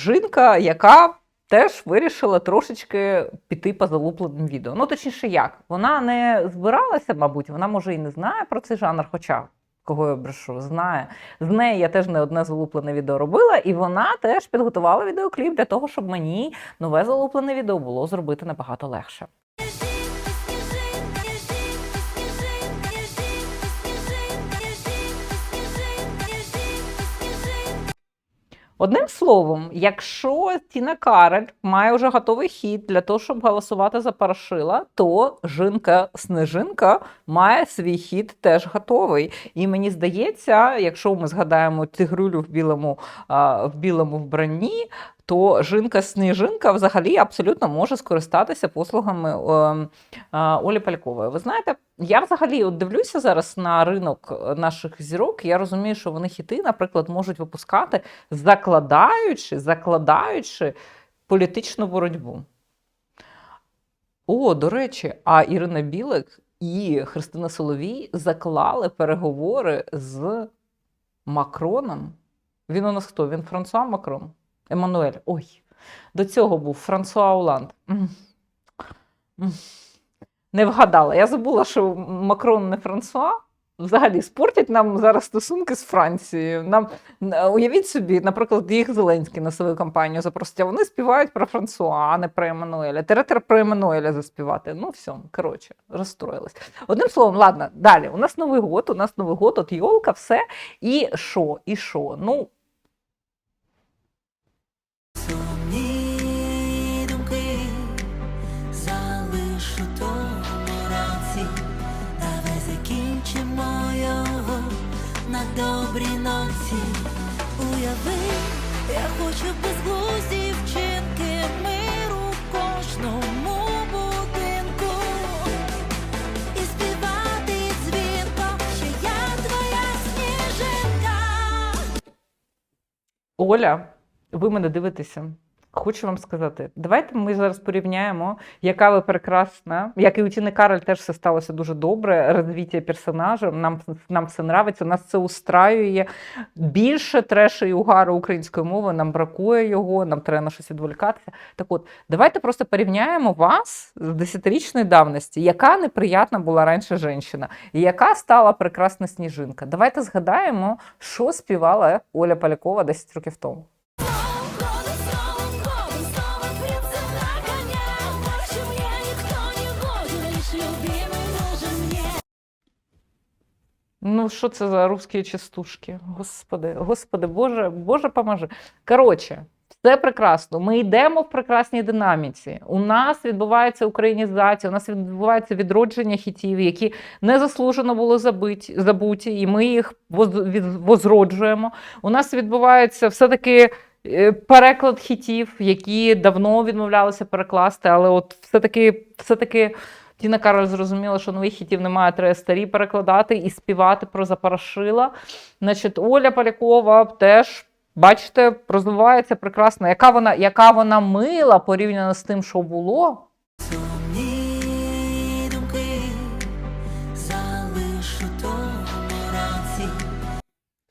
жінка, яка теж вирішила трошечки піти по залупленим відео. Ну, точніше, як? Вона не збиралася, мабуть, вона може і не знає про цей жанр, хоча. Кого я брешу, знає. З неї я теж не одне залуплене відео робила, і вона теж підготувала відеокліп для того, щоб мені нове залуплене відео було зробити набагато легше. Одним словом, якщо Тіна Карель має вже готовий хід для того, щоб голосувати за Парашила, то жінка Снежинка має свій хід теж готовий. І мені здається, якщо ми згадаємо тигрулю в білому, в білому вбранні, то жінка Сніжинка взагалі абсолютно може скористатися послугами е, е, Олі Палькової. Ви знаєте, я взагалі от дивлюся зараз на ринок наших зірок. Я розумію, що вони хіти, наприклад, можуть випускати, закладаючи, закладаючи політичну боротьбу. О, до речі, а Ірина Білик і Христина Соловій заклали переговори з Макроном. Він у нас хто? Він Франсуа Макрон? Еммануель. Ой, до цього був Франсуа Оланд. Не вгадала. Я забула, що Макрон не Франсуа. Взагалі спортять нам зараз стосунки з Францією. Нам уявіть собі, наприклад, їх Зеленський на свою кампанію запросить, а вони співають про Франсуа, а не про Еммануеля. Теретер про Еммануеля заспівати. Ну, все, коротше, розстроїлась. Одним словом, ладно, далі. У нас Новий год, у нас Новий год, от йолка, все. І що? І що? Ну, на добрій ноці. Уяви, я хочу безглузді вчинки миру в кожному будинку. І співати дзвінко, що я твоя сніжинка. Оля, ви мене дивитеся. Хочу вам сказати, давайте ми зараз порівняємо, яка ви прекрасна, як і у Тіни Кароль теж все сталося дуже добре. Розвиття персонажа. Нам, нам все нравиться, нас це устраює. Більше трешу і угару української мови, нам бракує його, нам треба на щось відволікатися. Так от, давайте просто порівняємо вас з десятирічної давності, яка неприятна була раніше жінка, і яка стала прекрасна сніжинка. Давайте згадаємо, що співала Оля Полякова 10 років тому. Ну, що це за русські частушки? Господи, господи, Боже, Боже, поможи. Коротше, все прекрасно. Ми йдемо в прекрасній динаміці. У нас відбувається українізація, у нас відбувається відродження хітів, які незаслужено були забиті, забуті, і ми їх возроджуємо. У нас відбувається все-таки. е, Переклад хітів, які давно відмовлялися перекласти, але от все-таки, все-таки Тіна Кароль зрозуміла, що нових хітів немає, треба старі перекладати і співати про Запарашила. Значить, Оля Полякова теж, бачите, розвивається прекрасно. Яка вона, яка вона мила порівняно з тим, що було. Сумні думки.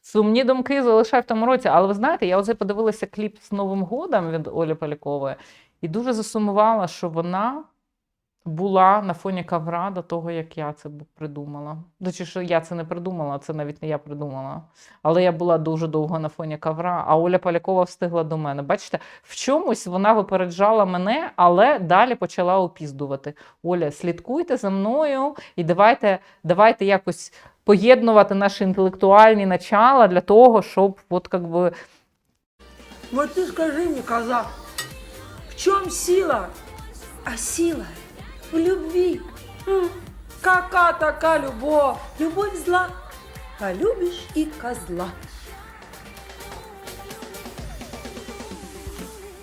Сумні думки залишай в тому році. Але ви знаєте, я оце подивилася кліп з Новим годом від Олі Полякової і дуже засумувала, що вона була на фоні кавра до того, як я це придумала. До що я це не придумала, це навіть не я придумала. Але я була дуже довго на фоні кавра, а Оля Полякова встигла до мене. Бачите, в чомусь вона випереджала мене, але далі почала опіздувати. Оля, слідкуйте за мною і давайте, давайте якось поєднувати наші інтелектуальні начала для того, щоб от как би, Вот ты скажи мне, казак, в чем сила? А сила в любви. М, Кака така любовь? Любовь зла. Полюбишь и козла.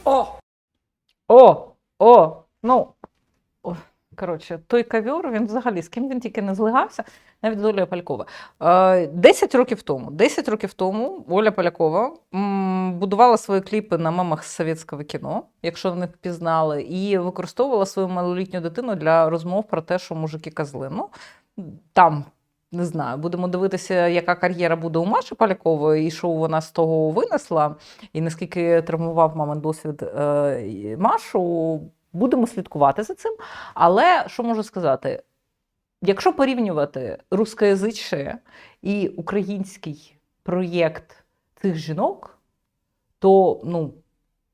О! О, о, ну. Коротше, той ковер, він взагалі з ким він тільки не злигався, навіть з Олею Полякова. Е, 10 років тому, 10 років тому Оля Полякова будувала свої кліпи на мамах з совєтського кіно, якщо вони впізнали, і використовувала свою малолітню дитину для розмов про те, що мужики козли. Ну, там Не знаю, будемо дивитися, яка кар'єра буде у Маші Полякової, і що вона з того винесла, і наскільки травмував мамин досвід е, Машу. Будемо слідкувати за цим. Але що можу сказати? Якщо порівнювати рускоязичне і український проєкт цих жінок, то ну,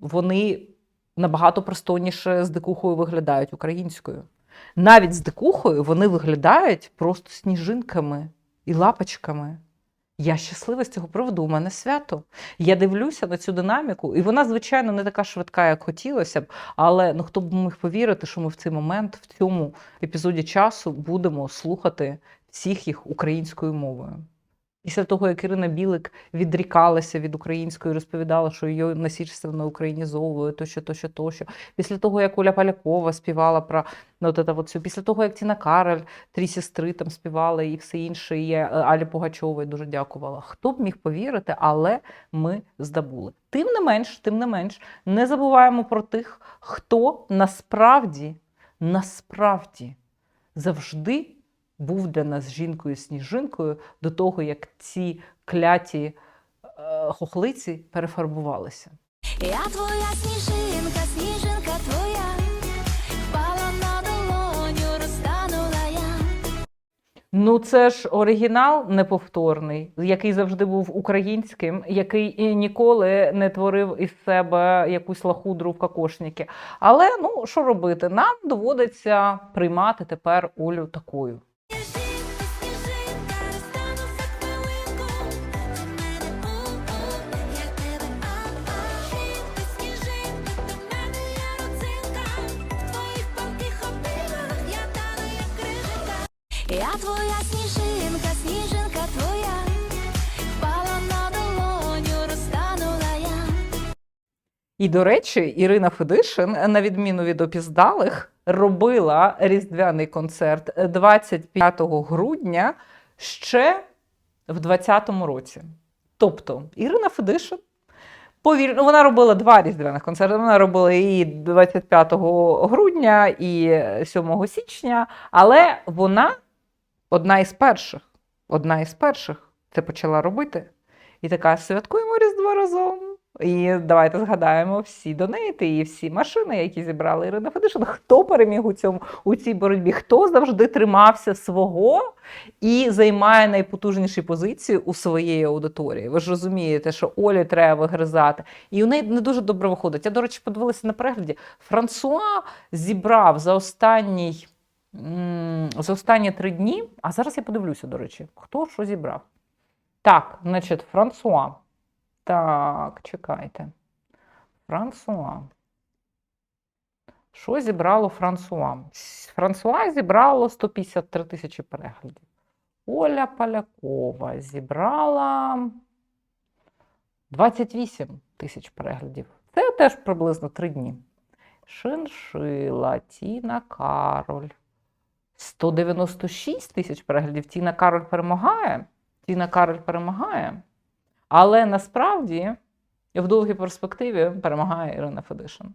вони набагато пристойніше з дикухою виглядають українською. Навіть з дикухою вони виглядають просто сніжинками і лапочками. Я щаслива з цього приводу, у мене свято. Я дивлюся на цю динаміку, і вона, звичайно, не така швидка, як хотілося б. Але ну хто б міг повірити, що ми в цей момент, в цьому епізоді часу, будемо слухати всіх їх українською мовою. Після того, як Ірина Білик відрікалася від української, розповідала, що її насильственно українізовує, тощо, тощо, тощо. Після того, як Оля Полякова співала про ну, от це, от, все. після того, як Тіна Кароль, три сестри там співали і все інше, і е, Алі Пугачової дуже дякувала. Хто б міг повірити, але ми здобули. Тим не менш, тим не менш, не забуваємо про тих, хто насправді, насправді завжди був для нас жінкою-сніжинкою до того, як ці кляті е, хохлиці перефарбувалися. Я твоя сніжинка, сніжинка твоя, впала на долоню, розтанула я. Ну, це ж оригінал неповторний, який завжди був українським, який ніколи не творив із себе якусь лахудру в кокошники. Але ну що робити? Нам доводиться приймати тепер Олю такою. Сніжинка, сніжинка, я твоя а-а. І, до речі, Ірина Федишин, на відміну від опіздалих, робила різдвяний концерт 25 грудня ще в 20-му році. Тобто, Ірина Федишин. Повір... ну, Вона робила два різдвяних концерти. Вона робила і 25 грудня, і 7 січня, але вона одна із перших. Одна із перших це почала робити. І така святкуємо Різдво разом. І давайте згадаємо всі донейти і всі машини, які зібрала Ірина Федишин. Хто переміг у цьому у цій боротьбі? Хто завжди тримався свого і займає найпотужніші позиції у своєї аудиторії? Ви ж розумієте, що Олі треба вигризати. І у неї не дуже добре виходить. Я, до речі, подивилася на перегляді. Франсуа зібрав за останній. За останні три дні, а зараз я подивлюся, до речі, хто що зібрав. Так, значить, Франсуа. Так, чекайте. Франсуа. Що зібрало Франсуа? Франсуа зібрало 153 тисячі переглядів. Оля Полякова зібрала 28 тисяч переглядів. Це теж приблизно 3 дні. Шиншила, Тіна Кароль. 196 тисяч переглядів. Тіна Кароль перемагає. Тіна Кароль перемагає. Але насправді в довгій перспективі перемагає Ірина Федишин.